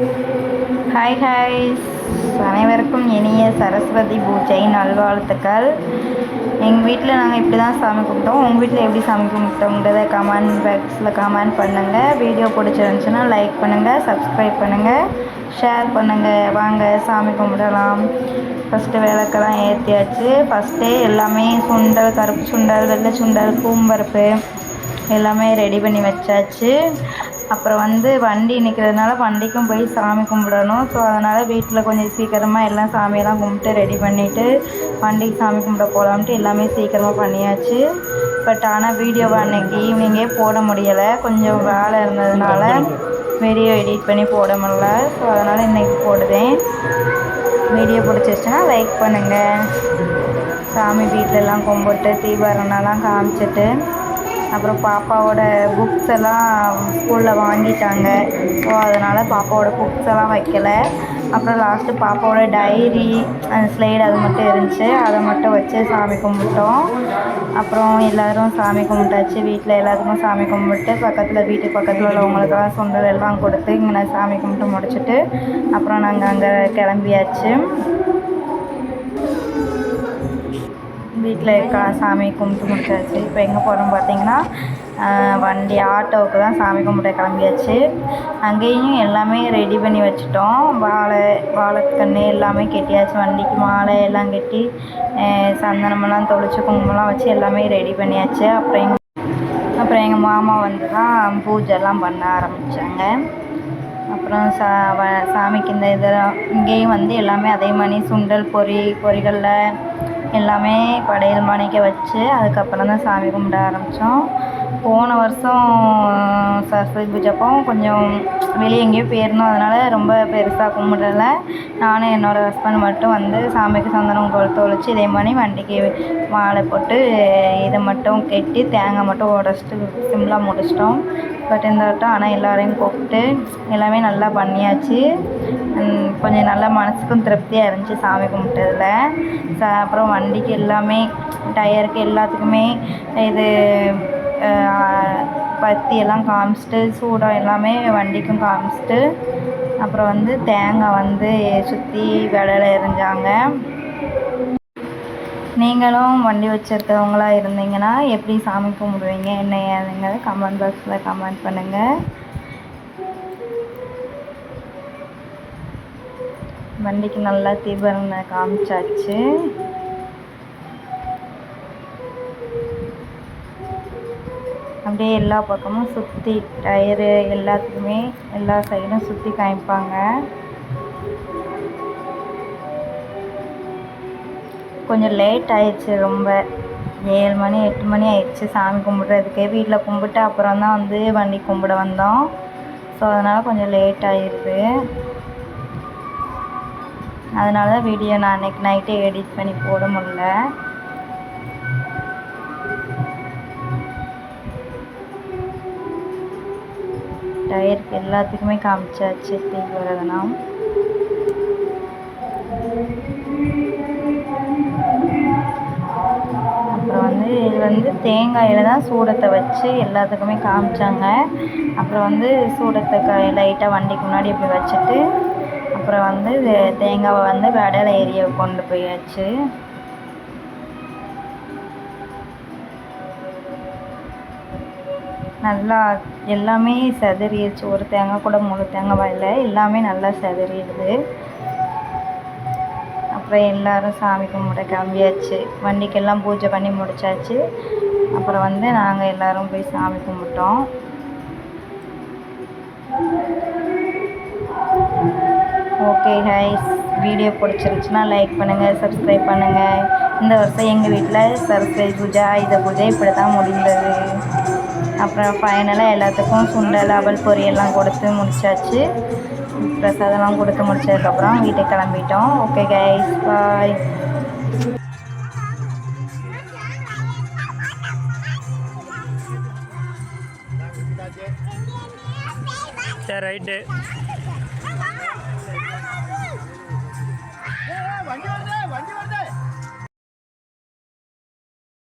Hi hi அனைவருக்கும் இனிய சரஸ்வதி பூஜை நல்வாழ்த்துக்கள். எங்கள் வீட்டில் நாங்கள் இப்படி தான் சாமி கும்பிட்டோம். உங்கள் வீட்டில் எப்படி சாமி கும்பிட்டோங்கிறத கமெண்ட் பாக்ஸில் கமெண்ட் பண்ணுங்கள் வீடியோ பிடிச்சிருந்துச்சுன்னா லைக் பண்ணுங்கள் சப்ஸ்கிரைப் பண்ணுங்கள் ஷேர் பண்ணுங்கள் வாங்க சாமி கும்பிடலாம். ஃபஸ்ட்டு விளக்கெல்லாம் ஏற்றியாச்சு ஃபஸ்ட்டே எல்லாமே சுண்டல் கருப்பு சுண்டல் வெள்ளை சுண்டல் பூம்பருப்பு எல்லாமே ரெடி பண்ணி வச்சாச்சு. அப்புறம் வந்து வண்டி நிற்கிறதுனால வண்டிக்கும் போய் சாமி கும்பிடணும். ஸோ அதனால் வீட்டில் கொஞ்சம் சீக்கிரமாக எல்லாம் சாமியெல்லாம் கும்பிட்டு ரெடி பண்ணிவிட்டு வண்டிக்கு சாமி கும்பிட போகலாம்ட்டு எல்லாமே சீக்கிரமாக பண்ணியாச்சு. பட் ஆனால் வீடியோ அன்னைக்கு ஈவினிங்கே போட முடியலை. கொஞ்சம் வேலை இருந்ததுனால வீடியோ எடிட் பண்ணி போட முடில ஸோ அதனால் இன்றைக்கி போடுதேன். வீடியோ பிடிச்சிருச்சுன்னா லைக் பண்ணுங்கள் சாமி வீட்டிலலாம் கும்பிட்டு தீபாரணம்லாம் காமிச்சிட்டு அப்புறம் பாப்பாவோட புக்ஸ் எல்லாம் ஸ்கூலில் வாங்கிட்டாங்க. ஸோ அதனால் பாப்பாவோட புக்ஸ் எல்லாம் வைக்கல. அப்புறம் லாஸ்ட்டு பாப்பாவோட டைரி அந்த ஸ்லைடு அது மட்டும் இருந்துச்சு. அதை மட்டும் வச்சு சாமி கும்பிட்டோம். அப்புறம் எல்லோரும் சாமி கும்பிட்டாச்சு. வீட்டில் எல்லாத்துக்கும் சாமி கும்பிட்டு பக்கத்தில் வீட்டு பக்கத்தில் உள்ளவங்களுக்கெல்லாம் சொந்தம் எல்லாம் கொடுத்து இங்கே நான் சாமி கும்பிட்டு முடிச்சுட்டு அப்புறம் நாங்கள் அங்கே கிளம்பியாச்சு. வீட்டில் இருக்க? சாமி கும்பிட்டு முடிச்சாச்சு. இப்போ எங்கே போகிறோம் பார்த்தீங்கன்னா வண்டி ஆட்டோவுக்கு தான் சாமி கும்பிட கிளம்பியாச்சு. அங்கேயும் எல்லாமே ரெடி பண்ணி வச்சுட்டோம். வாழை வாழைக்கன்று எல்லாமே கெட்டியாச்சு. வண்டிக்கு மாலை எல்லாம் கட்டி சந்தனமெல்லாம் தொளிச்சு குங்குமம்லாம் வச்சு எல்லாமே ரெடி பண்ணியாச்சு. அப்புறம் எங்கள் அப்புறம் எங்கள் மாமா வந்து தான் பூஜைலாம் பண்ண ஆரம்பித்தாங்க அப்புறம் சா வ சாமிக்கு இந்த இதெல்லாம் இங்கேயும் வந்து எல்லாமே அதே மாதிரி சுண்டல் பொரி பொரிகளில் எல்லாமே படையல் மாணிக்க வச்சு அதுக்கப்புறம் தான் சாமி கும்பிட ஆரம்பித்தோம் போன வருஷம் சரஸ்வதி பூஜைப்போ கொஞ்சம் வெளியே எங்கேயோ போயிருந்தோம். அதனால் ரொம்ப பெருசாக கும்பிடல. நானும் என்னோடய ஹஸ்பண்ட் மட்டும் வந்து சாமிக்கு சந்தனம் கொளுத்து ஒழிச்சு இதே மாதிரி வண்டிக்கு மாலை போட்டு இதை மட்டும் கட்டி தேங்காய் மட்டும் உடச்சிட்டு சிம்பிளாக முடிச்சிட்டோம். பட் இந்த வட்டம் ஆனால் எல்லோரையும் கூப்பிட்டு எல்லாமே நல்லா பண்ணியாச்சு. கொஞ்சம் நல்லா மனசுக்கும் திருப்தியாக இருந்துச்சு சாமி கும்பிட்டதில். ச அப்புறம் வண்டிக்கு எல்லாமே டயருக்கு எல்லாத்துக்குமே இது பத்தி எல்லாம் காமிச்சிட்டு சூடம் எல்லாமே வண்டிக்கும் காமிச்சிட்டு அப்புறம் வந்து தேங்காய் வந்து சுற்றி விலையில் எரிஞ்சாங்க. நீங்களும் வண்டி வச்சுருக்கிறவங்களா இருந்தீங்கன்னா எப்படி சாமி கும்பிடுவீங்க? என்ன ஏதுங்கிறது கமெண்ட் பாக்ஸில் கமெண்ட் பண்ணுங்கள் வண்டிக்கு நல்லா தீபரணை காமிச்சாச்சு. அப்படியே எல்லா பக்கமும் சுற்றி டயரு எல்லாத்துக்குமே எல்லா சைடும் சுற்றி காமிப்பாங்க. கொஞ்சம் லேட் ஆயிடுச்சு ரொம்ப. ஏழு மணி எட்டு மணி ஆயிடுச்சு சாமி கும்பிட்றதுக்கே. வீட்டில் கும்பிட்டு அப்புறம் தான் வந்து வண்டி கும்பிட வந்தோம். ஸோ அதனால் கொஞ்சம் லேட் ஆயிடுது அதனால தான் வீடியோ நான் அன்றைக்கி நைட்டே எடிட் பண்ணி போட முடில டயருக்கு எல்லாத்துக்குமே காமிச்சாச்சு டீ வரதுனா அப்புறம் வந்து இது வந்து தேங்காயில் தான் சூடத்தை வச்சு எல்லாத்துக்குமே காமிச்சாங்க. அப்புறம் வந்து சூடத்தை க லைட்டாக வண்டிக்கு முன்னாடி இப்படி வச்சுட்டு அப்புறம் வந்து தேங்காவை வந்து கடலை ஏரியா கொண்டு போயாச்சு நல்லா எல்லாமே செதறிடுச்சு. ஒரு தேங்காய் கூட முழு தேங்காய் இல்லை எல்லாமே நல்லா செதறிடுது. அப்புறம் எல்லோரும் சாமி கும்பிட கிளம்பியாச்சு. வண்டிக்கெல்லாம் பூஜை பண்ணி முடிச்சாச்சு. அப்புறம் வந்து நாங்கள் எல்லோரும் போய் சாமி கும்பிட்டோம். ஓகே ஹைஸ் வீடியோ பிடிச்சிருந்துச்சுன்னா லைக் பண்ணுங்கள் சப்ஸ்கிரைப் பண்ணுங்கள் இந்த வருஷம் எங்கள் வீட்டில் சரஸ்வதி பூஜா ஆயுத பூஜை இப்படி தான் முடிந்தது. அப்புறம் ஃபைனலாக எல்லாத்துக்கும் சுண்டல் அவல் பொரியெல்லாம் கொடுத்து முடித்தாச்சு பிரசாதம்லாம் கொடுத்து முடிச்சதுக்கப்புறம் வீட்டுக்கு கிளம்பிட்டோம். ஓகே கைஸ் பாய் ரைட்டு வண்டி வருது வண்டி வருது.